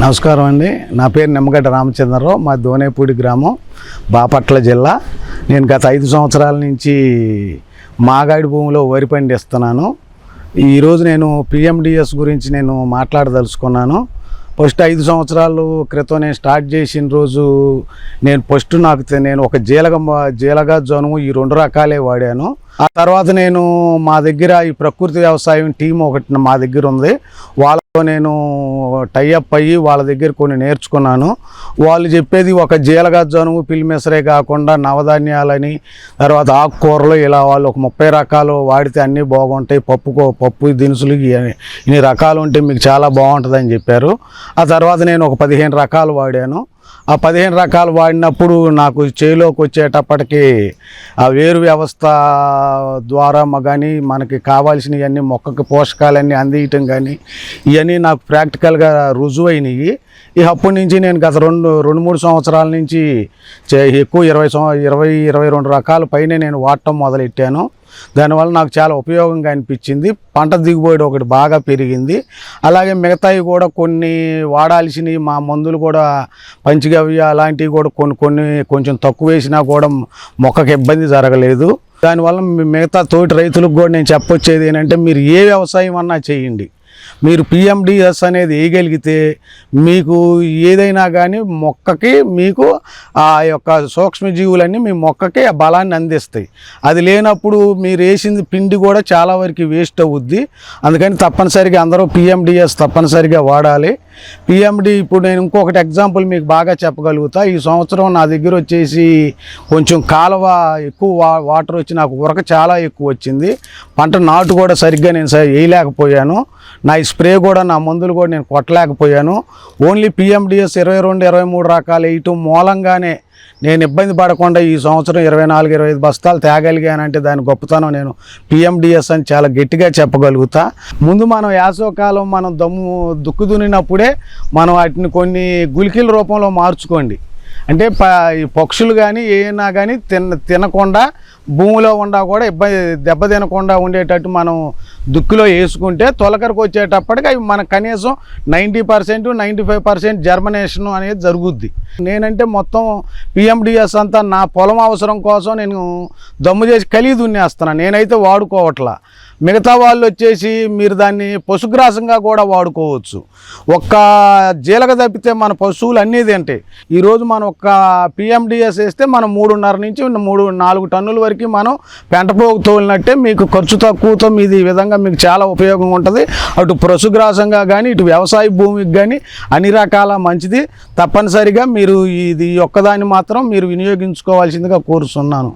నమస్కారం అండి. నా పేరు నిమ్మగడ్డ రామచంద్రరావు. మా దోనేపూడి గ్రామం బాపట్ల జిల్లా. నేను గత ఐదు సంవత్సరాల నుంచి మాగాడి భూమిలో వరి పండిస్తున్నాను. ఈరోజు నేను పిఎండిఎస్ గురించి నేను మాట్లాడదలుచుకున్నాను. ఫస్ట్ ఐదు సంవత్సరాలు క్రితం నేను స్టార్ట్ చేసిన రోజు నేను ఫస్ట్ నాకు నేను ఒక జీలగ జీలగా జనుము ఈ రెండు రకాలే వాడాను. ఆ తర్వాత నేను మా దగ్గర ఈ ప్రకృతి వ్యవసాయం టీం ఒకటి మా దగ్గర ఉంది. వాళ్ళతో నేను టైఅప్ అయ్యి వాళ్ళ దగ్గర కొన్ని నేర్చుకున్నాను. వాళ్ళు చెప్పేది ఒక జీలగా జనుము పిల్లిమెసరే కాకుండా నవధాన్యాలని తర్వాత ఆకుకూరలు ఇలా వాళ్ళు ఒక ముప్పై రకాలు వాడితే అన్నీ బాగుంటాయి. పప్పు పప్పు దినుసులు ఇన్ని రకాలు ఉంటే మీకు చాలా బాగుంటుందని చెప్పారు. ఆ తర్వాత నేను ఒక పదిహేను రకాలు వాడాను. ఆ పదిహేను రకాలు వాడినప్పుడు నాకు చేలోకి వచ్చేటప్పటికి ఆ వేరు వ్యవస్థ ద్వారా కానీ మనకి కావాల్సినవన్నీ మొక్కకి పోషకాలన్నీ అందియటం కానీ ఇవన్నీ నాకు ప్రాక్టికల్గా రుజువైనవి ఈ అప్పటి నుంచి నేను గత రెండు రెండు మూడు సంవత్సరాల నుంచి చే- ఎక్కువ ఇరవై సంవ ఇరవై ఇరవై రెండు రకాల పైన నేను వాడటం మొదలెట్టాను. దానివల్ల నాకు చాలా ఉపయోగంగా అనిపించింది. పంట దిగుబడి ఒకటి బాగా పెరిగింది. అలాగే మిగతావి కూడా కొన్ని వాడాల్సినవి మా మందులు కూడా పంచగవ్య అలాంటివి కూడా కొన్ని కొన్ని కొంచెం తక్కువ వేసినా కూడా మొక్కకి ఇబ్బంది జరగలేదు. దానివల్ల మిగతా తోటి రైతులకు కూడా నేను చెప్పొచ్చేది ఏంటంటే మీరు ఏ వ్యవసాయం అన్నా చేయండి. మీరు పిఎండిఎస్ అనేది వేయగలిగితే మీకు ఏదైనా కానీ మొక్కకి మీకు ఆ యొక్క సూక్ష్మజీవులన్నీ మీ మొక్కకి ఆ బలాన్ని అందిస్తాయి. అది లేనప్పుడు మీరు వేసింది పిండి కూడా చాలా వరకు వేస్ట్ అవుద్ది. అందుకని తప్పనిసరిగా అందరూ పిఎండిఎస్ తప్పనిసరిగా వాడాలి. పిఎండి ఇప్పుడు నేను ఇంకొకటి ఎగ్జాంపుల్ మీకు బాగా చెప్పగలుగుతా. ఈ సంవత్సరం నా దగ్గర వచ్చేసి కొంచెం కాలువ ఎక్కువ వా వాటర్ వచ్చి నాకు ఉరక చాలా ఎక్కువ వచ్చింది. పంట నాటు కూడా సరిగ్గా నేను వేయలేకపోయాను. నా ఈ స్ప్రే కూడా నా మందులు కూడా నేను కొట్టలేకపోయాను. ఓన్లీ పిఎండిఎస్ ఇరవై రెండు ఇరవై మూడు రకాలు. వేయటం మూలంగానే నేను ఇబ్బంది పడకుండా ఈ సంవత్సరం ఇరవై నాలుగు ఇరవై ఐదు బస్తాలు తేగలిగానంటే దాని గొప్పతనం నేను పిఎండిఎస్ అని చాలా గట్టిగా చెప్పగలుగుతా. ముందు మనం యాసవకాలం మనం దమ్ము దుక్కు దున్నినప్పుడే మనం వాటిని కొన్ని గులికల రూపంలో మార్చుకోండి. అంటే ప ఈ పక్షులు కానీ ఏమైనా కానీ తిన తినకుండా భూమిలో ఉండా కూడా ఇబ్బంది దెబ్బ తినకుండా ఉండేటట్టు మనం దుక్కులో వేసుకుంటే తొలకరికి వచ్చేటప్పటికి అవి మన కనీసం ninety percent ninety five percent germination అనేది జరుగుద్ది. నేనంటే మొత్తం పిఎండిఎస్ అంతా నా పొలం అవసరం కోసం నేను దమ్ము చేసి కలిగి దున్నేస్తున్నాను నేనైతే వాడుకోవట్లా. మిగతా వాళ్ళు వచ్చేసి మీరు దాన్ని పశుగ్రాసంగా కూడా వాడుకోవచ్చు. ఒక్క జీలక తప్పితే మన పశువులు అన్నీ తింటాయి ఈరోజు మనం ఒక్క పిఎండిఎస్ వేస్తే మనం మూడున్నర నుంచి మూడు నాలుగు టన్నుల వరకు మనం పెంటపోగు తోలినట్టే మీకు ఖర్చు తక్కువతో మీది ఈ విధంగా మీకు చాలా ఉపయోగం ఉంటుంది. అటు పశుగ్రాసంగా కానీ ఇటు వ్యవసాయ భూమికి కానీ అన్ని రకాల మంచిది. తప్పనిసరిగా మీరు ఇది ఒక్కదాన్ని మాత్రం మీరు వినియోగించుకోవాల్సిందిగా కోరుతున్నాను